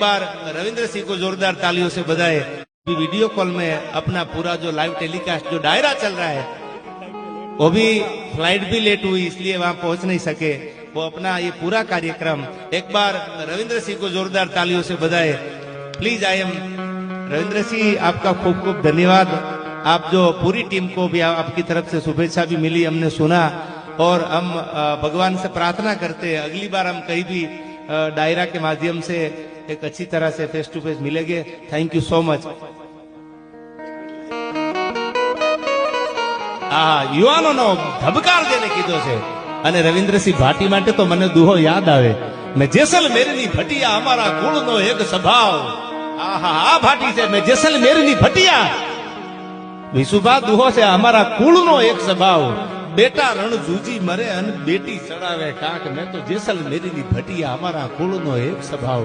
बार रविंद्र सिंह को जोरदार तालियों से बधाए। वीडियो कॉल में अपना पूरा जो लाइव टेलीकास्ट जो डायरा चल रहा है, वो भी फ़्लाइट भी लेट हुई, इसलिए वहाँ पहुँच नहीं सके। वो अपना ये पूरा कार्यक्रम, एक बार रविंद्र सिंह को जोरदार तालियों से बधाए। Please I am Ravindra Singh, आपका खूब खूब धन्यवाद। आप जो पूरी टीम को भी, आपकी तरफ़ से शुभेच्छा भी मिली, हमने सुना। और हम भगवान से प्रार्थना करते हैं, अगली बार हम कहीं भी डायरा के माध्यम से एक अच्छी तरह से फेस टू फेस मिलेंगे थैंक यू सो मच આ યુવાનોનો ધબકાર જેને કીધો છે અને રવિન્દ્રસિંહ ભાટી માટે તો મને દુહો યાદ આવે મેં જેસલમેરની ભટિયા અમારા કુળનો એક સ્વભાવ આહા આ ભાટી છે મેં જેસલમેરની ભટિયા વિશુભા દુહો છે અમારા કુળનો એક સ્વભાવ બેટા રણ જૂજી મરે અને બેટી ચડાવે કાંક મેં તો જેસલમેરીની ભટિયા અમારા કુળનો એક સ્વભાવ